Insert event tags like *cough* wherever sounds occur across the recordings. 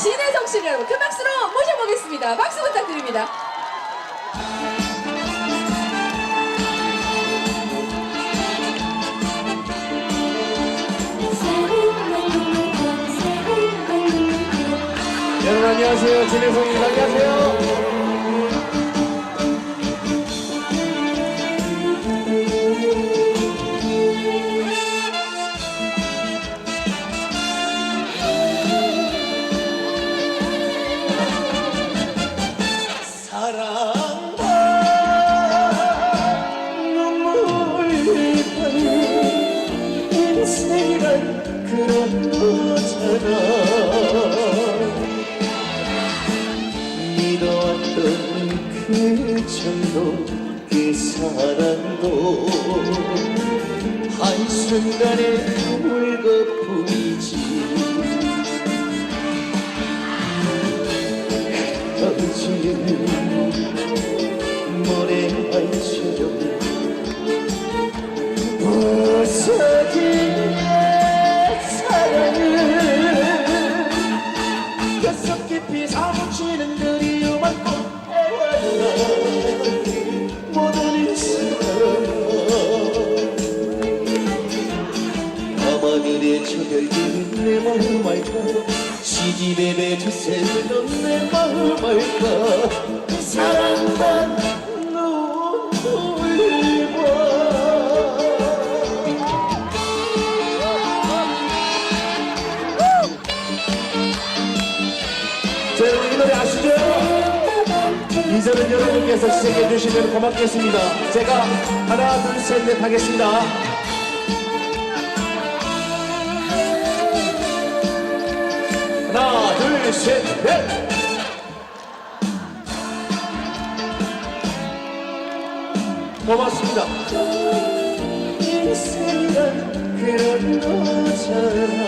진혜성 씨를 큰 박수로 모셔보겠습니다. 박수 부탁드립니다. 여러분 안녕하세요. 진혜성입니다. 안녕하세요. 한순간 새는 내 마음 알까 그 사랑만 이 노래 여러분께서 시작해 주시면 고맙겠습니다. 제가 하나, 둘, 셋, 넷 하겠습니다. 하나, 고맙습니다. 인생이란 그런 거잖아.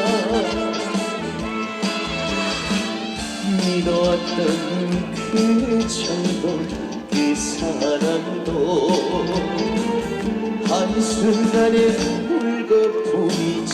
믿어왔던 그 정도 그 사랑도 한순간에 물거품이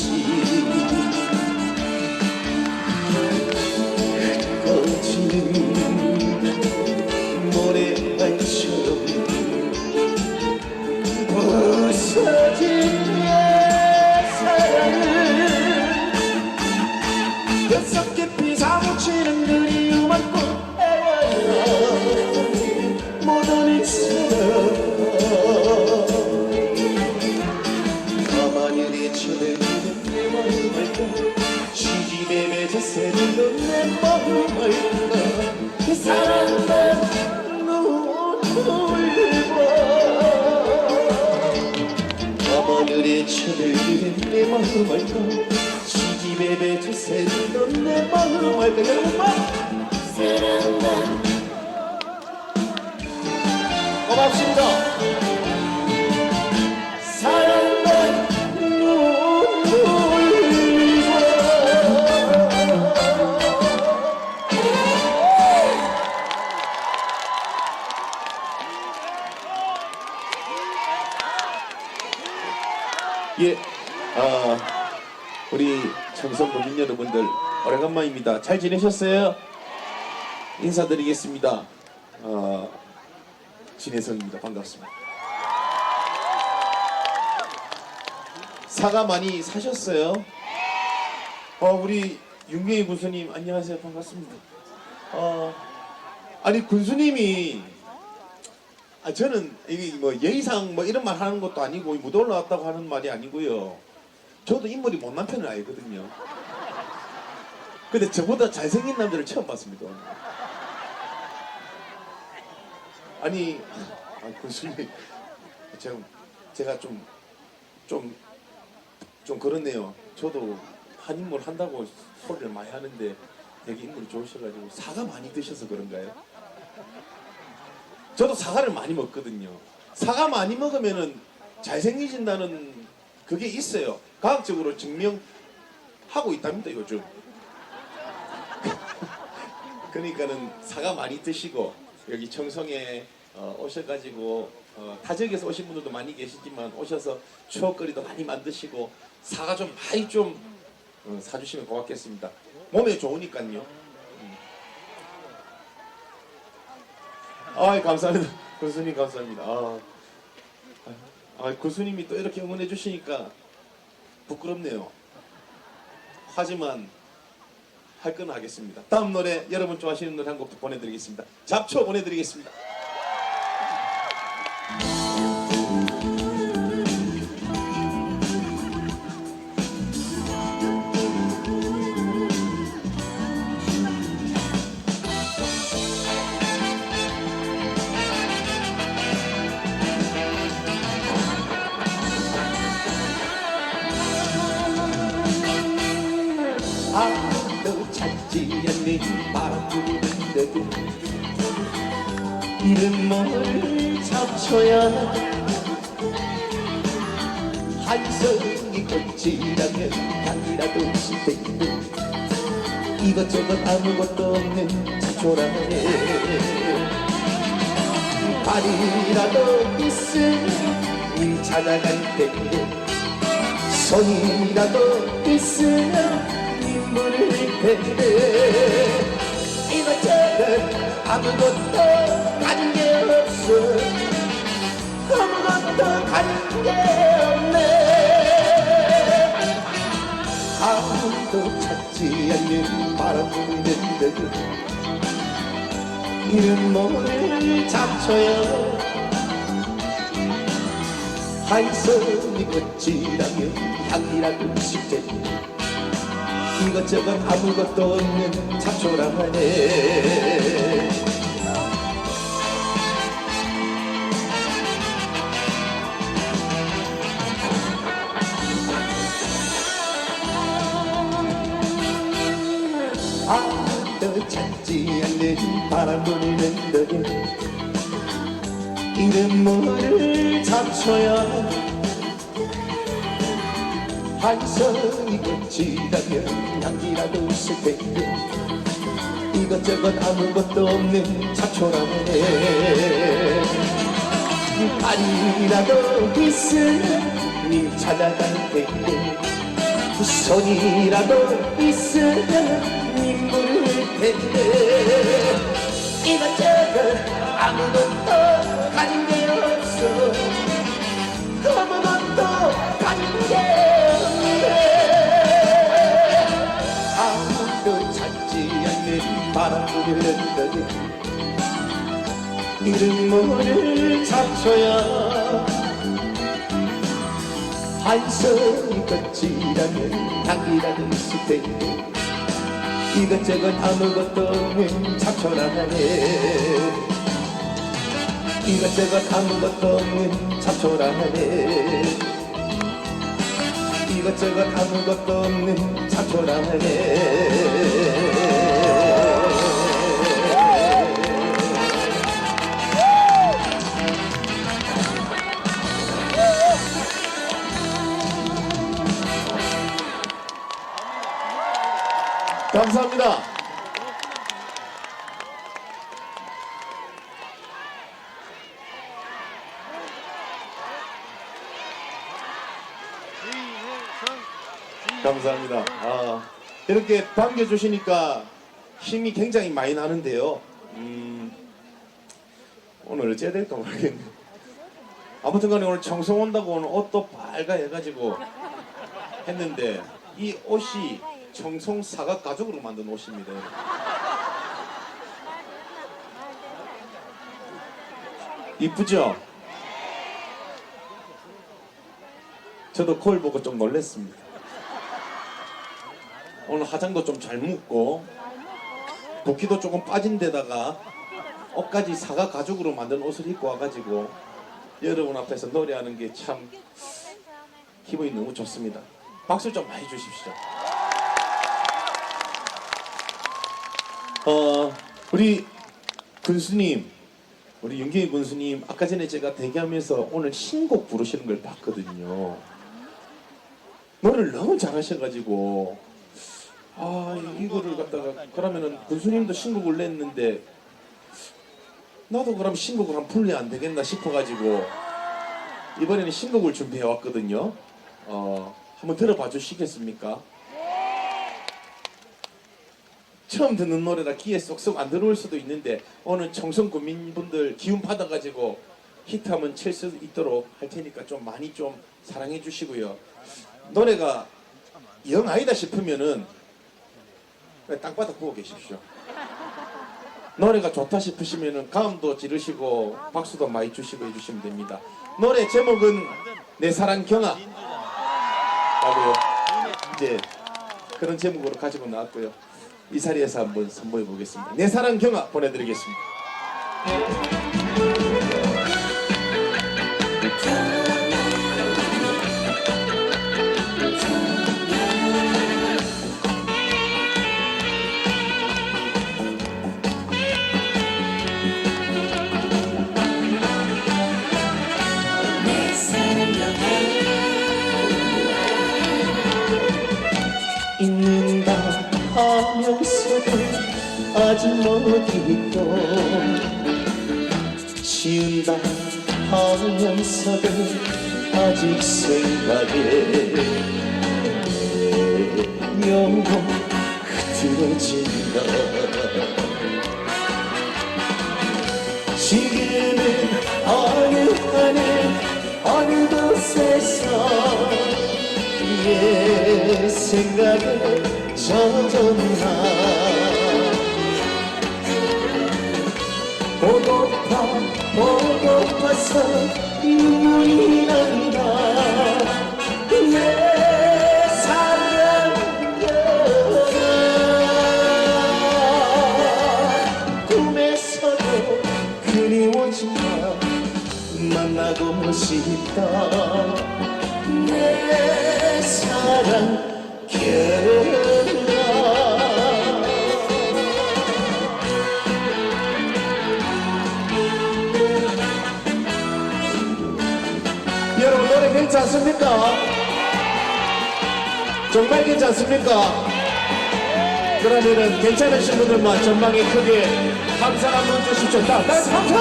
깊이 사무치는 그리움만 꽃에와나 모든 이사랑 가만히 쳐내는 내 마음 알까 맺어 새는 넌내 마음 알까 그 사랑만 눈물과 밤하늘에 쳐들기는 내 마음 알까 맺혀 새는 넌내 마음 알까 여러분만 사랑만 고맙습니다 여러분들 오래간만입니다. 잘 지내셨어요? 인사드리겠습니다. 아, 진혜성입니다. 반갑습니다. 사과 많이 사셨어요? 어, 우리 윤경희 군수님 안녕하세요. 반갑습니다. 어, 아니 군수님이 아 저는 이게 뭐 예의상 뭐 이런 말 하는 것도 아니고 무대 올라왔다고 하는 말이 아니고요. 저도 인물이 못난 편을 알거든요. 근데 저보다 잘생긴 남자를 처음 봤습니다. 아니, 아, 군수님, 제가 제가 좀 좀 좀 그렇네요. 저도 한 인물 한다고 소리를 많이 하는데 되게 인물이 좋으셔가지고 사과 많이 드셔서 그런가요? 저도 사과를 많이 먹거든요. 사과 많이 먹으면은 잘생기진다는 그게 있어요. 과학적으로 증명하고 있답니다, 요즘. 그러니까는 사과 많이 드시고 여기 청송에 어, 오셔가지고 어, 타지역에서 오신 분들도 많이 계시지만 오셔서 추억거리도 많이 만드시고 사과 좀 많이 좀 어, 사주시면 고맙겠습니다. 몸에 좋으니까요. 음. 아, 감사합니다. 군수님 감사합니다. 아, 아, 군수님이 또 이렇게 응원해 주시니까 부끄럽네요. 하지만 할 건 하겠습니다. 다음 노래 여러분 좋아하시는 노래 한 곡도 보내드리겠습니다. 잡초 보내드리겠습니다. 이것저것 아무것도 없는 잡초라네 발이라도 있으면 일 찾아갈 텐데 손이라도 있으면 인물을 텐데. 이것저것 아무것도 가진 게 없어. 아무것도 가진 게 없네. 아무도 찾 지 않는 바람 부는데도 이름 모를 잡초여 한 손이 꽃이라면 향이라도 싶대 이것저것 아무것도 없는 잡초라네 아무도 찾지 않는 바람 부는 너에 이름 모를 잡초야 한성이 꽃이라면 향기라도 있을 텐데 이것저것 아무것도 없는 잡초라네. 아니라도 있으면 니 찾아갈 텐데 손이라도 있으면 텐데 이것저것 아무것도 가진 게 없어. 아무것도 가진 게 없네. 아무도 찾지 않는 바람 부는 너는 이름 모를 잡초야 꽃이라면 향기라도 있을 텐데 이것저것 아무것도 없는 잡초라네 이것저것 아무것도 없는 잡초라네 이것저것 아무것도 없는 잡초라네 감사합니다. 감사합니다. 아, 이렇게 반겨주시니까 힘이 굉장히 많이 나는데요. 음, 오늘 어째야 될까 모르겠네요. 아무튼 간에 오늘 청소 온다고 오늘 옷도 빨가해가지고 했는데 이 옷이 청송 사각 가죽으로 만든 옷입니다. 이쁘죠? 저도 거울 보고 좀 놀랐습니다. 오늘 화장도 좀 잘 묻고 붓기도 조금 빠진 데다가 옷까지 사각 가죽으로 만든 옷을 입고 와가지고 여러분 앞에서 노래하는 게 참 기분이 너무 좋습니다. 박수 좀 많이 주십시오. 어, 우리 군수님, 우리 윤경희 군수님, 아까 전에 제가 대기하면서 오늘 신곡 부르시는 걸 봤거든요. 노래를 너무 잘하셔가지고, 아, 이거를 갖다가, 그러면은 군수님도 신곡을 냈는데, 나도 그럼 신곡을 한번 불러야 안 되겠나 싶어가지고, 이번에는 신곡을 준비해 왔거든요. 어, 한번 들어봐 주시겠습니까? 처음 듣는 노래라 귀에 쏙쏙 안 들어올 수도 있는데 오늘 청송 국민분들 기운 받아가지고 히트하면 칠 수 있도록 할 테니까 좀 많이 좀 사랑해 주시고요. 노래가 영 아니다 싶으면은 땅바닥 보고 계십시오. 노래가 좋다 싶으시면은 가음도 지르시고 박수도 많이 주시고 해주시면 됩니다. 노래 제목은 내 사랑 경아 라고요. 이제 그런 제목으로 가지고 나왔고요. 이 자리에서 한번 선보여 보겠습니다. 내 사랑 경아 보내드리겠습니다. 하면서도 아직 생각에 영혼 흐트러진다. 지금은 어느 하늘 어느 곳에서 예 생각에 젖었나 보고파 보고파서 눈물 괜찮습니까? 정말 괜찮습니까? 그러면은 괜찮으신 분들만 전방에 크게 함성 한번 주십시오. 자, 다시 함성!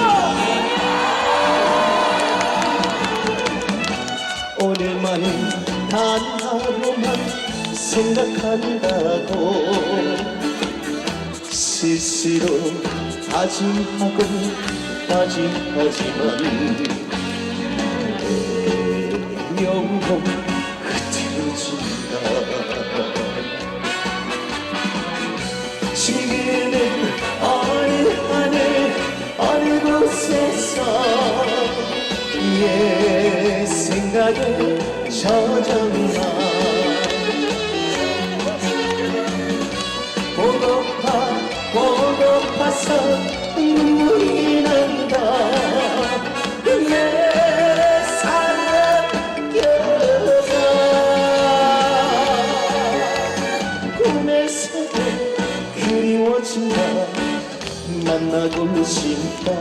오늘만은 단 하루만 생각한다고 스스로 다짐하고 다짐하지만 내 영혼 흐트러진다 지금은 어느 하늘 어느 곳에서 예 생각에 싶다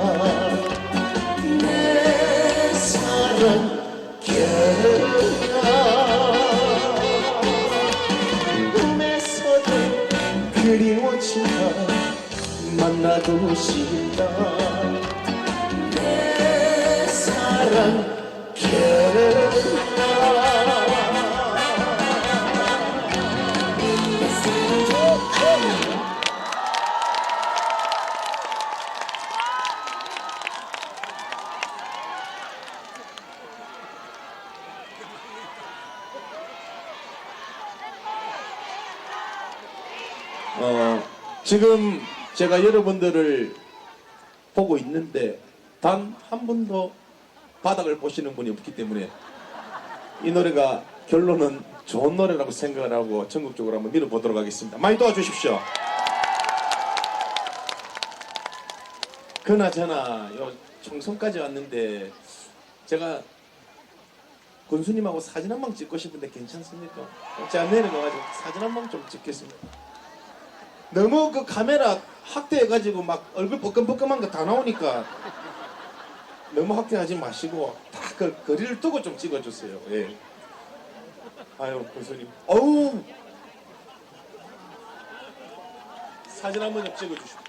내 사랑 겨울아 꿈에서도 그리워진다 만나고 싶다 지금 제가 여러분들을 보고 있는데 단 한 분도 바닥을 보시는 분이 없기 때문에 이 노래가 결론은 좋은 노래라고 생각을 하고 전국적으로 한번 밀어보도록 하겠습니다. 많이 도와주십시오. 그나저나 요 청송까지 왔는데 제가 군수님하고 사진 한 방 찍고 싶은데 괜찮습니까? 제가 내려가가지고 사진 한 방 좀 찍겠습니다. 너무 그 카메라 확대해가지고 막 얼굴 뻐끔뻐끔한 거 다 나오니까 너무 확대하지 마시고 다 그 거리를 두고 좀 찍어주세요. 예. 아유 군수님. 어우 사진 한번좀 찍어주시고.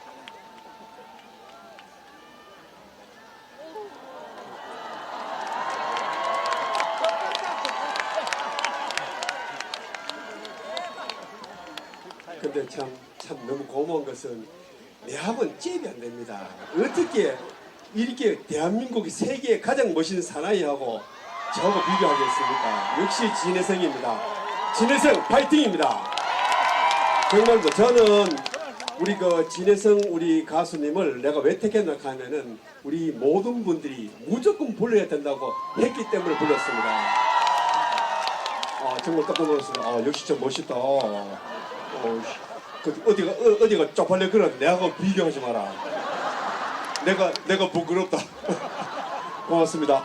참, 참 너무 고마운 것은 내하고는 잽이 안 됩니다. 어떻게 이렇게 대한민국이 세계에 가장 멋있는 사나이하고 저하고 비교하겠습니까? 역시 진혜성입니다. 진혜성 파이팅입니다. 정말로 저는 우리 그 진혜성 우리 가수님을 내가 왜 택했나 하면은 우리 모든 분들이 무조건 불러야 된다고 했기 때문에 불렀습니다. 아 정말 깜짝 놀랐습니다. 아 역시 좀 멋있다. 어, 그 어디가 어, 어디가 쪽팔려 그런 내하고 비교하지 마라. 내가 내가 부끄럽다. *laughs* 고맙습니다.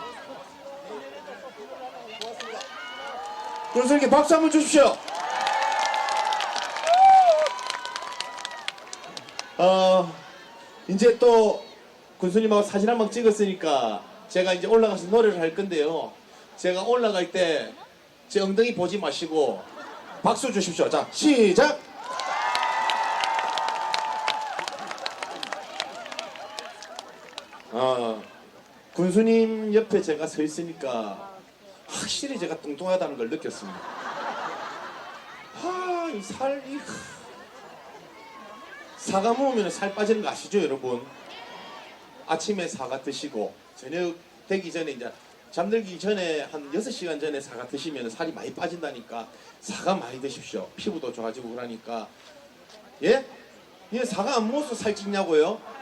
군수님께 박수 한번 주십시오. 어, 이제 또 군수님하고 사진 한 번 찍었으니까 제가 이제 올라가서 노래를 할 건데요. 제가 올라갈 때 제 엉덩이 보지 마시고 박수 주십시오. 자, 시작! 어, 군수님 옆에 제가 서 있으니까 확실히 제가 뚱뚱하다는 걸 느꼈습니다. 아, 이 살, 이 사과 먹으면 살 빠지는 거 아시죠, 여러분? 아침에 사과 드시고 저녁 되기 전에 이제 잠들기 전에 한 6시간 전에 사과 드시면 살이 많이 빠진다니까 사과 많이 드십시오. 피부도 좋아지고 그러니까 예? 예, 사과 안 먹어서 살찌냐고요?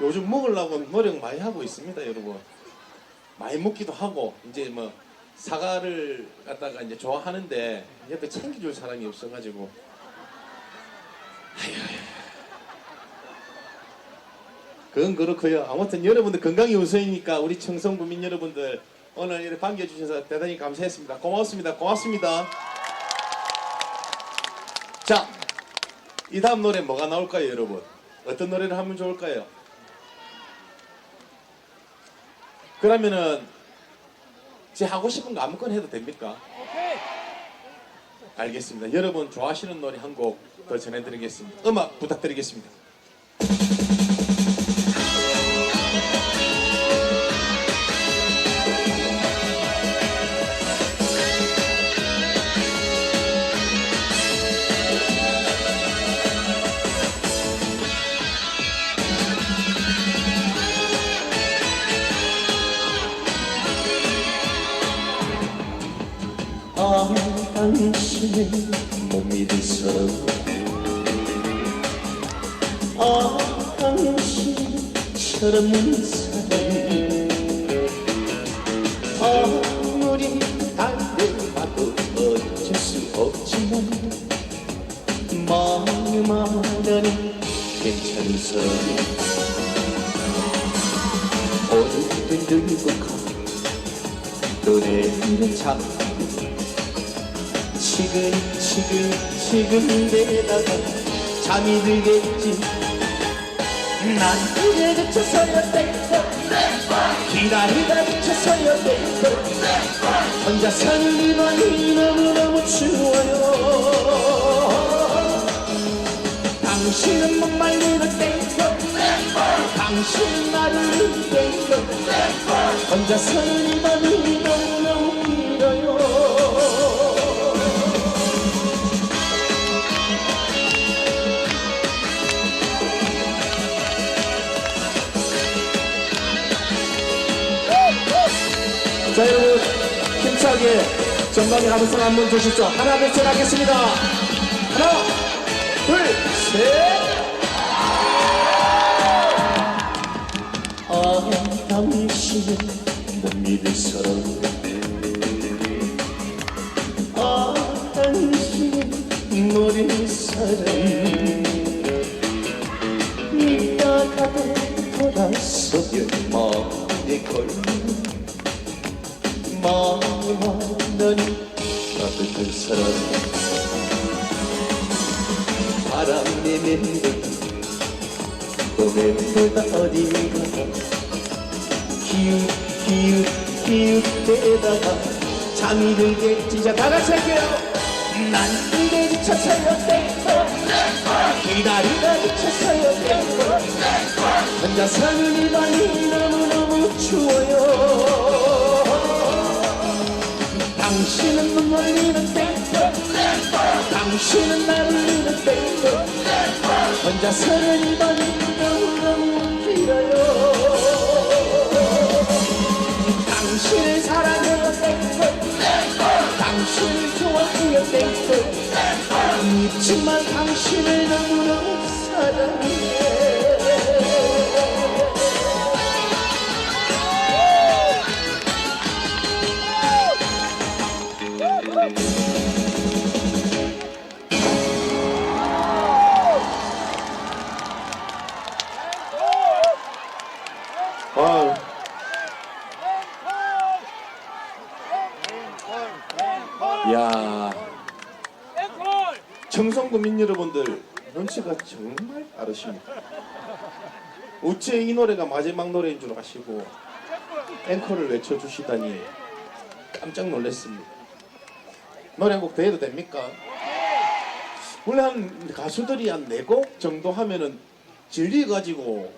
요즘 먹으려고 노력 많이 하고 있습니다, 여러분. 많이 먹기도 하고 이제 뭐 사과를 갖다가 이제 좋아하는데 옆에 챙겨줄 사람이 없어가지고 그건 그렇고요. 아무튼 여러분들 건강이 우선이니까 우리 청성구민 여러분들 오늘 이렇게 반겨주셔서 대단히 감사했습니다. 고맙습니다. 고맙습니다. 자, 이 다음 노래 뭐가 나올까요, 여러분? 어떤 노래를 하면 좋을까요? 그러면은 제 하고 싶은 거 아무거나 해도 됩니까? 알겠습니다. 여러분 좋아하시는 노래 한 곡 더 전해드리겠습니다. 음악 부탁드리겠습니다. 당신을 못 믿을 사람 아 당신처럼 사람 아무리 달려가도 어쩔 수 없지만 마음 하나는 괜찮은 사람 오늘은 늙고 가 노래를 잡고 지금 지금 지금 내다가 잠이 들겠지. 난 이제 지쳐서야 돼 기다리다 지쳐서야 돼 혼자 사는 이 밤이 너무너무 추워요. 당신은 못 말리는 땡겨. 당신은 나를 땡겨. 혼자 사는 이 밤이 너무 자 여러분 힘차게 전방에 함성 한번 주십시오. 하나 둘셋 하겠습니다. 하나 둘셋 아 당신은 못 믿을 사람 아 당신은 모르는 사람 이따가도 돌아서면 마음에 걸리는 마음 하나는 따뜻한 사람. 바람에 맴돌다 또 맴돌다 어디가 기웃 기웃 기웃 대다가 잠이 들겠지 자 다 같이 할게요. 난 이제 지쳐서요 땡커 기다리다 지쳐서요 땡커 혼자 사는 이 밤이 너무너 흘리는 땡볕 당신은 날 흘리는 땡볕 혼자서는 이번 너무너무 길어요 당신을 사랑해요 당신을 좋아해요 땡볕 잊지만 당신을 너무너무 사랑해 야, 청성구민 여러분들 눈치가 정말 빠르십니다. 어째 이 노래가 마지막 노래인 줄 아시고 앵커를 외쳐주시다니 깜짝 놀랐습니다. 노래 한 곡 더 해도 됩니까? 원래 한 가수들이 한 네 곡 정도 하면은 질리가지고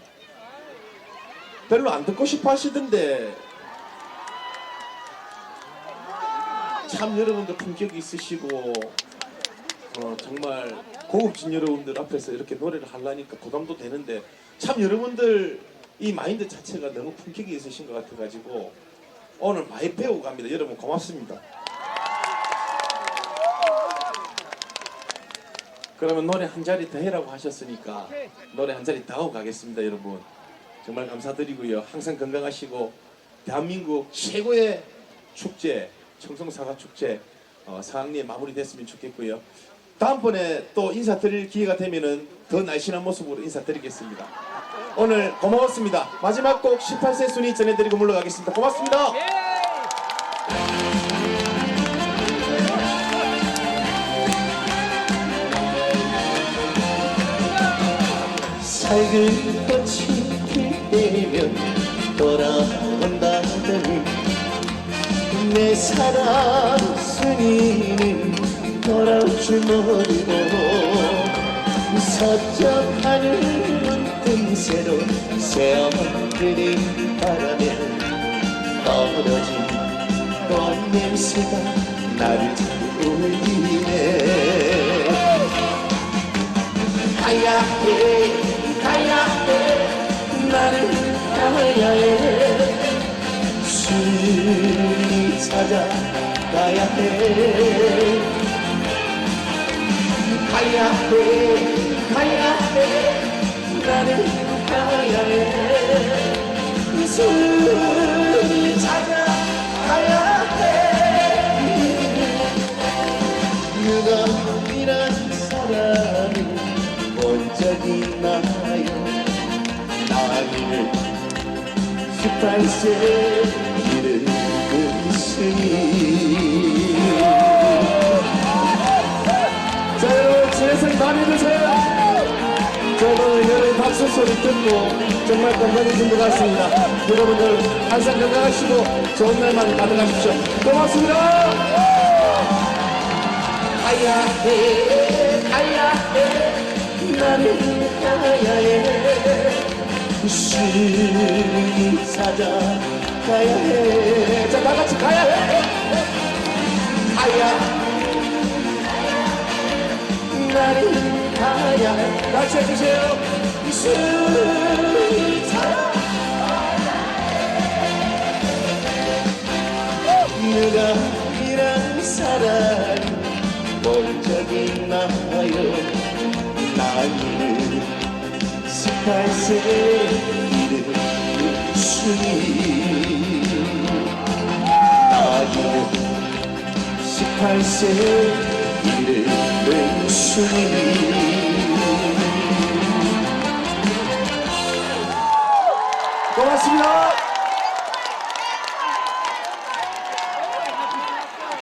별로 안 듣고 싶어 하시던데 참 여러분들 품격이 있으시고 어, 정말 고급진 여러분들 앞에서 이렇게 노래를 하려니까 부담도 되는데 참 여러분들 이 마인드 자체가 너무 품격이 있으신 것 같아가지고 오늘 많이 배우고 갑니다. 여러분 고맙습니다. 그러면 노래 한 자리 더 해라고 하셨으니까 노래 한 자리 더 하고 가겠습니다, 여러분. 정말 감사드리고요. 항상 건강하시고 대한민국 최고의 축제 청송사과 축제 어, 사학리에 마무리됐으면 좋겠고요. 다음번에 또 인사드릴 기회가 되면은 더 날씬한 모습으로 인사드리겠습니다. 오늘 고마웠습니다. 마지막 곡 18세 순위 전해드리고 물러가겠습니다. 고맙습니다. 살균 꽃이 필 때면 돌아온다더니 내 사랑 순이는 돌아올 줄 모르고 서쪽 하늘 눈등새로 새어들이 바람에 떨어진 꽃 냄새가 나를 울리네. 가야 해 가야 해 나는 가야 해. 순이 찾아 가야 해 가야 해 가야 해 나는 가야 해. 순이 찾아 가야 해 누가 이란 사람이 본 적이 있나요? 나이를 18세 많이 드세요. 저도 여러분 박수 소리 듣고 정말 건강해진 것 같습니다. 여러분들 항상 건강하시고 좋은 날만 가득하십시오. 고맙습니다. 가야 해 가야 해. 나는 가야 해. 순이 찾아 가야 해 자 다 같이 가야 해 나는 가야 해 같이 해주세요. 찾아 누가 이런 본 적이 있나요? 나는 18세 이른 순이 나는 18세 이른 순이 고맙습니다